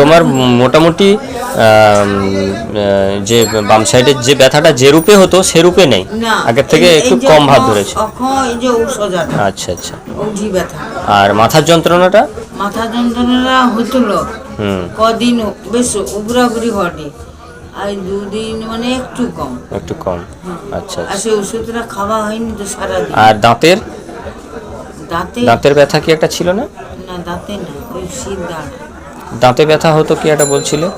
তোমার মোটামুটি যে বাম সাইডের যে ব্যথাটা যে রূপে হতো সে রূপে নেই। আগের থেকে একটু কম ভাব ধরেছে। আচ্ছা আচ্ছা। আর মাথার যন্ত্রণাটা? মাথা যন্ত্রণা হইছিল হুম। কদিন বেশ উবরাবুরি হটে আর দুদিন মানে একটু কম। একটু কম। আচ্ছা আর আচ্ছা সেই ওষুধটা খাওয়া হয়নি তো সারাদিন। আর দাঁতের? দাঁতে দাঁতের ব্যথা কি একটা ছিল না? না দাঁতে না ওই শীত দাঁড় দাঁতে ব্যথা হতো কি একটা বলছিলে?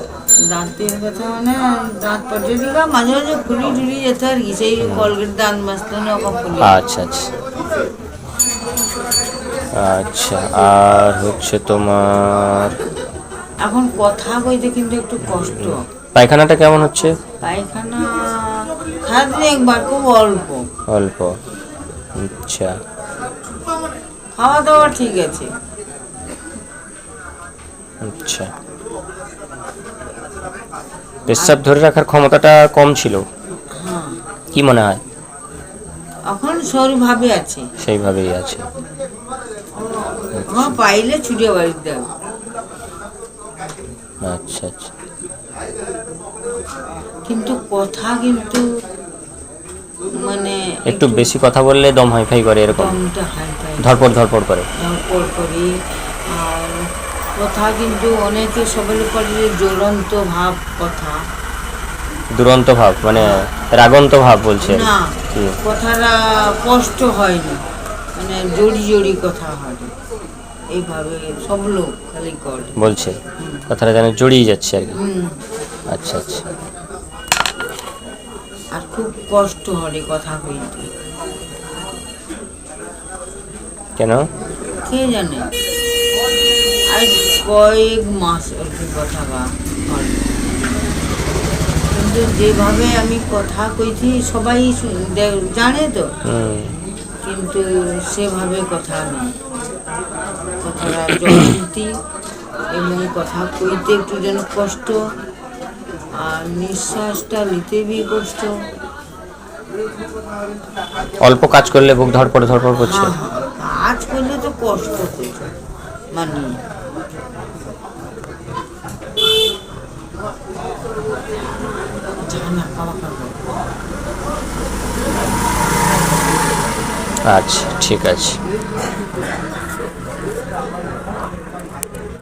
দাঁতের ব্যথা মানে দাঁত দিকা মাঝে মাঝে ফুলি টুলি যেত আর কি সেই কলগেট দাঁত মাসতো না আচ্ছা আচ্ছা। আচ্ছা আর হচ্ছে তোমার? এখন কথা কইতে কিন্তু একটু কষ্ট। পায়খানাটা কেমন হচ্ছে? পায়খানা খাদ্য একবার খুব অল্প। অল্প। আচ্ছা। খাওয়া দাওয়া ঠিক আছে। আচ্ছা। পেশাব ধরে রাখার ক্ষমতাটা কম ছিল। হ্যাঁ। কি মনে হয়? এখন সরুভাবে আছে। সেইভাবেই আছে। হ্যাঁ পাইলে ছুটে বাড়িতে দেব আচ্ছা আচ্ছা। কিন্তু কথা কিন্তু মানে একটু বেশি কথা বললে দম হাইফাই করে এরকম। ধরপড় ধরপড় করে। ধরপড় করি আর কথা কিন্তু অনেকে সবাই করে যে জ্বলন্ত ভাব কথা। দুরন্ত ভাব মানে রাগন্ত ভাব বলছে। না? কথাটা স্পষ্ট হয়নি। মানে জড়ি জড়ি কথা হয়। এইভাবে সব লোক খালি করে। বলছে। কথাটা যেন জড়িয়ে যাচ্ছে আর কি। আচ্ছা আচ্ছা। আর খুব কষ্ট হয় কথা কইতে কেন? কে জানে? আজ কয়েক মাস আর কি কথা কিন্তু যেভাবে আমি কথা কইছি সবাই জানে তো। কিন্তু সেভাবে কথা নেই কথাটা জয়ন্তী এবং কথা কইতে একটু যেন কষ্ট আর নিঃশ্বাসটা নিতে বি কষ্ট। অল্প কাজ করলে বুক ধরপড় ধরপড় করছে। হ্যাঁ হ্যাঁ কাজ করলে তো কষ্ট মানে। আচ্ছা ঠিক আছে।